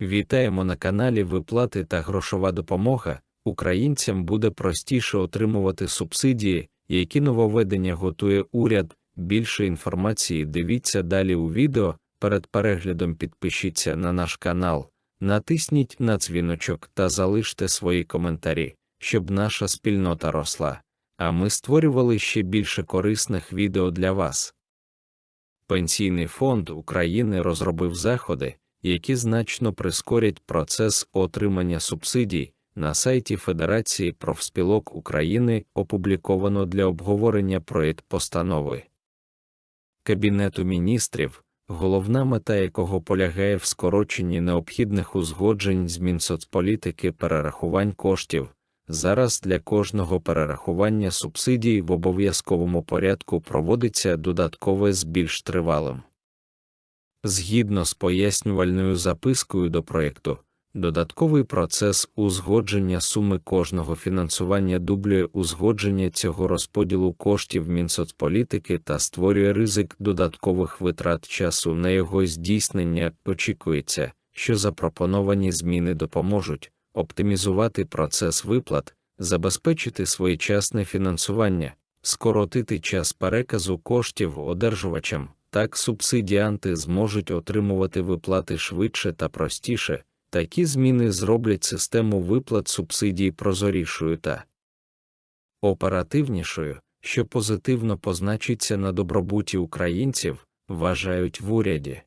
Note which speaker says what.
Speaker 1: Вітаємо на каналі Виплати та грошова допомога. Українцям буде простіше отримувати субсидії, які нововведення готує уряд. Більше інформації дивіться далі у відео. Перед переглядом підпишіться на наш канал, натисніть на дзвіночок та залиште свої коментарі, щоб наша спільнота росла. А ми створювали ще більше корисних відео для вас. Пенсійний фонд України розробив заходи, які значно прискорять процес отримання субсидій. На сайті Федерації профспілок України опубліковано для обговорення проєкт постанови Кабінету міністрів, головна мета якого полягає в скороченні необхідних узгоджень з Мінсоцполітики перерахувань коштів. Зараз для кожного перерахування субсидій в обов'язковому порядку проводиться додаткове з більш тривалим. Згідно з пояснювальною запискою до проєкту, додатковий процес узгодження суми кожного фінансування дублює узгодження цього розподілу коштів Мінсоцполітики та створює ризик додаткових витрат часу на його здійснення. Очікується, що запропоновані зміни допоможуть оптимізувати процес виплат, забезпечити своєчасне фінансування, скоротити час переказу коштів одержувачам. Так субсидіанти зможуть отримувати виплати швидше та простіше, такі зміни зроблять систему виплат субсидій прозорішою та оперативнішою, що позитивно позначиться на добробуті українців, вважають в уряді.